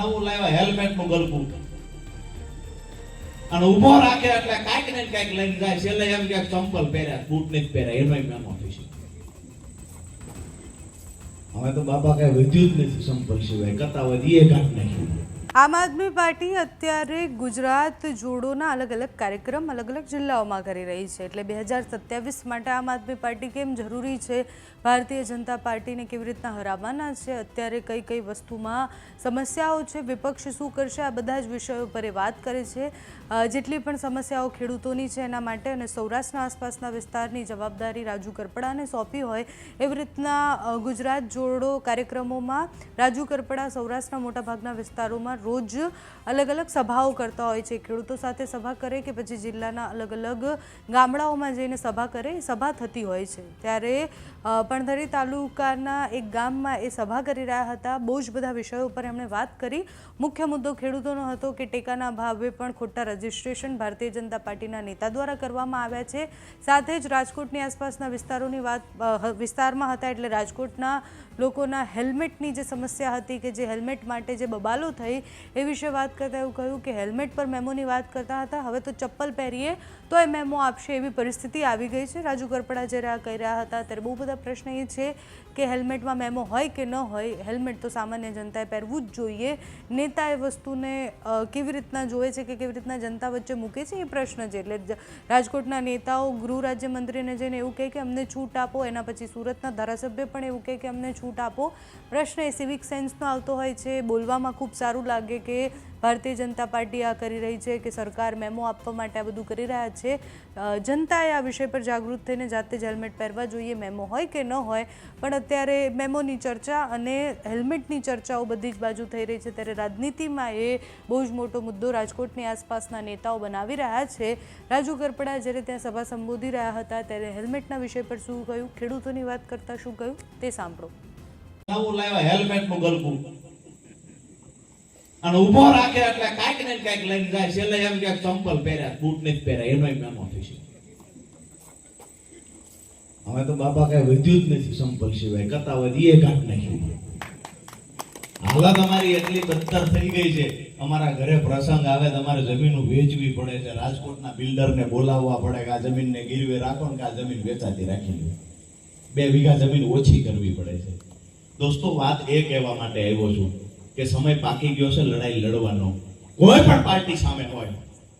નવું લાવ્યા હેલ્મેટનું ગલકું અને ઊભો રાખે એટલે કાંઈક ને કાંઈક લઈને જાય. છેલ્લે એમ કે ચંપલ પહેર્યા, બૂટ નહીં પહેર્યા એમાં મેમો થઈ છે હવે તો બાબા કઈ વધ્યું જ નથી ચંપલ સિવાય. કરતા હોય એ કાઢ નાખ્યું. આમ આદમી પાર્ટી અત્યારે ગુજરાત જોડોના અલગ અલગ કાર્યક્રમ અલગ અલગ જિલ્લાઓમાં કરી રહી છે. એટલે બે હજાર સત્યાવીસ માટે આમ આદમી પાર્ટી કેમ જરૂરી છે? ભારતીય જનતા પાર્ટીને કેવી રીતના હરાવવાના છે? અત્યારે કઈ કઈ વસ્તુમાં સમસ્યાઓ છે? વિપક્ષ શું કરશે? આ બધા જ વિષયો પર એ વાત કરે છે. જેટલી પણ સમસ્યાઓ ખેડૂતોની છે એના માટે અને સૌરાષ્ટ્રના આસપાસના વિસ્તારની જવાબદારી રાજુ કરપડાને સોંપી હોય, એવી રીતના ગુજરાત જોડો કાર્યક્રમોમાં રાજુ કરપડા સૌરાષ્ટ્રના મોટાભાગના વિસ્તારોમાં રોજ અલગ અલગ સભાઓ કરતા હોય છે. ખેડૂતો સાથે સભા કરે કે પછી જિલ્લાના અલગ અલગ ગામડાઓમાં જઈને સભા કરે સભા થતી હોય છે. ત્યારે પણધરી તાલુકાના એક ગામમાં એ સભા કરી રહ્યા હતા. બહુ જ બધા વિષયો ઉપર એમણે વાત કરી. મુખ્ય મુદ્દો ખેડૂતોનો હતો કે ટેકાના ભાવે પણ ખોટા રજીસ્ટ્રેશન ભારતીય જનતા પાર્ટીના નેતા દ્વારા કરવામાં આવ્યા છે. સાથે જ રાજકોટની આસપાસના વિસ્તારોની વાત વિસ્તારમાં હતા એટલે રાજકોટના લોકોના હેલ્મેટની જે સમસ્યા હતી કે જે હેલ્મેટ માટે જે બબાલો થઈ એ વિશે વાત કરતાં એવું કહ્યું કે હેલ્મેટ પર મેમોની વાત કરતા હતા. હવે તો ચપ્પલ પહેરીએ તો એ મેમો આપશે એવી પરિસ્થિતિ આવી ગઈ છે. રાજુ કરપડા જ્યારે આ કહી રહ્યા હતા ત્યારે બહુ બધા પ્રશ્ન એ છે કે હેલ્મેટમાં મેમો હોય કે ન હોય, હેલ્મેટ તો સામાન્ય જનતાએ પહેરવું જ જોઈએ. નેતા એ વસ્તુને કેવી રીતના જોવે છે કે કેવી રીતના જનતા વચ્ચે મૂકે છે? એ પ્રશ્ન છે. એટલે રાજકોટના નેતાઓ ગૃહ રાજ્યમંત્રીને જઈને એવું કહે કે અમને છૂટ આપો, એના પછી સુરતના ધારાસભ્ય પણ એવું કહે કે અમને છૂટ આપો. પ્રશ્ન એ સિવિક સેન્સનો આવતો હોય છે. બોલવામાં ખૂબ સારું લાગે કે ભારતીય જનતા પાર્ટી આ કરી રહી છે, કે સરકાર મેમો આપવા માટે આ બધું કરી રહ્યા છે. જનતાએ આ વિષય પર જાગૃત થઈને જાતે જ હેલ્મેટ પહેરવા જોઈએ, મેમો હોય કે ન હોય. પણ અત્યારે મેમોની ચર્ચા અને હેલ્મેટની ચર્ચાઓ બધી જ બાજુ થઈ રહી છે. ત્યારે રાજનીતિમાં એ બહુ જ મોટો મુદ્દો રાજકોટની આસપાસના નેતાઓ બનાવી રહ્યા છે. રાજુ કરપડા જ્યારે ત્યાં સભા સંબોધી રહ્યા હતા, ત્યારે હેલ્મેટના વિષય પર શું કહ્યું? ખેડૂતોની વાત કરતા શું કહ્યું? તે સાંભળો. લાવ્યા હેલ્મેટનું ગલકું અને ઊભો રાખે એટલે કાંઈક ને કાંઈક લઈને જાય. છેલ્લે એમ કે ચંપલ પહેર્યા, બૂટ નથી પહેર્યા, એનો મેમો છે. હવે તો બાબા કઈ વધ્યું જ નથી ચંપલ સિવાય, કરતા હોય એ કાઢ નાખ્યું હાલત અમારી એટલી બદતર થઈ ગઈ છે. અમારા ઘરે પ્રસંગ આવે, તમારે જમીન વેચવી પડે છે. રાજકોટના બિલ્ડરને બોલાવવા પડે કે આ જમીનને ગીરવે, રાખો ને કે આ જમીન વેચાતી રાખી લો બે વીઘા જમીન ઓછી કરવી પડે છે. દોસ્તો, વાત એ કહેવા માટે આવ્યો છું. કે સમય પાકી ગયો છે, લડાઈ લડવાનો. કોઈ પણ પાર્ટી સામે હોય.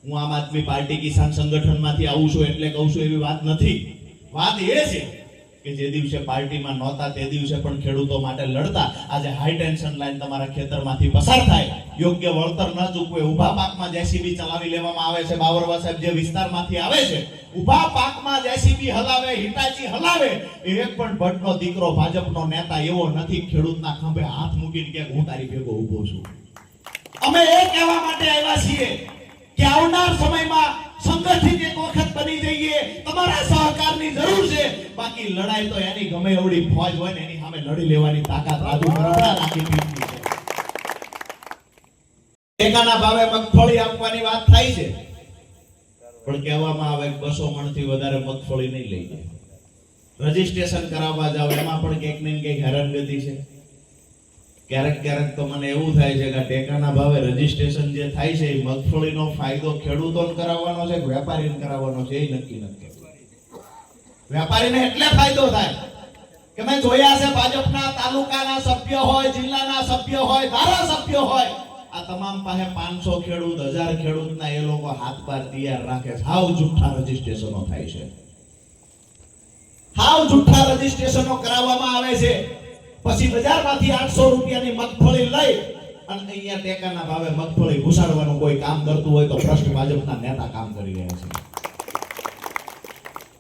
હું આમ આદમી પાર્ટી કિસાન સંગઠનમાંથી આવું છું એટલે કહું છું એવી વાત નથી. વાત એ છે કે જે દિવસે પાર્ટીમાં નહોતા, તે દિવસે પણ ખેડૂતો માટે લડતા. આજે હાઈ ટેન્શન લાઈન તમારા ખેતરમાંથી પસાર થાય. યોગ્ય વળતર ન ચૂકવે. ઊભા પાકમાં જેસીબી ચલાવી લેવામાં આવે છે. બાવરવા સાહેબ જે વિસ્તારમાંથી આવે છે, ઊભા પાકમાં જેસીબી હલાવે, હિટાચી હલાવે એક પણ ભટ્ટનો દીકરો ભાજપનો નેતા એવો નથી. ખેડૂતના ખંભે હાથ મૂકીને કે હું તારી ભેગો ઊભો છું. અમે એ કહેવા માટે આવ્યા છીએ બની જઈએ. તમારા સહકારની જરૂર છે. બાકી લડાઈ તો એની ગમે એવડી ફોજ હોય ને એની સામે લડી લેવાની તાકાત રાજુ કરપડા રાખી દીધી છે. ટેકાના ભાવે મગફળી આપવાની વાત થાય છે. પણ કહેવામાં આવે બસો મણથી વધારે મગફળી નહીં લઈ જાય. રજીસ્ટ્રેશન કરાવવા જાવ એમાં પણ કંઈક ને કંઈક હેરાનગતિ છે. ક્યારેક ક્યારેક તો મને એવું થાય છે કે ટેકાના ભાવે રજીસ્ટ્રેશન જે થાય છે, એ મગફળીનો ફાયદો ખેડૂતોને કરાવવાનો છે વેપારીને કરાવવાનો છે, એ નક્કી નથી વેપારીને એટલે ફાયદો થાય કે મેં જોયા છે ભાજપના તાલુકાના સભ્ય હોય, જિલ્લાના સભ્ય હોય, ધારાસભ્ય હોય, આ તમામ પાસે પાંચસો ખેડૂત, હજાર ખેડૂતના એ લોકો હાથ પાર તૈયાર રાખે હાવ જુઠ્ઠા રજીસ્ટ્રેશનો થાય છે. સાવ જુઠ્ઠા રજીસ્ટ્રેશનો કરાવવામાં આવે છે. પછી બજારમાંથી આઠસો રૂપિયાની મગફળી લઈ અને અહીંયા ટેકાના ભાવે મગફળી ઘુસાડવાનું કોઈ કામ કરતું હોય તો ભ્રષ્ટ ભાજપના નેતા કામ કરી રહ્યા છે.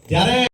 જ્યારે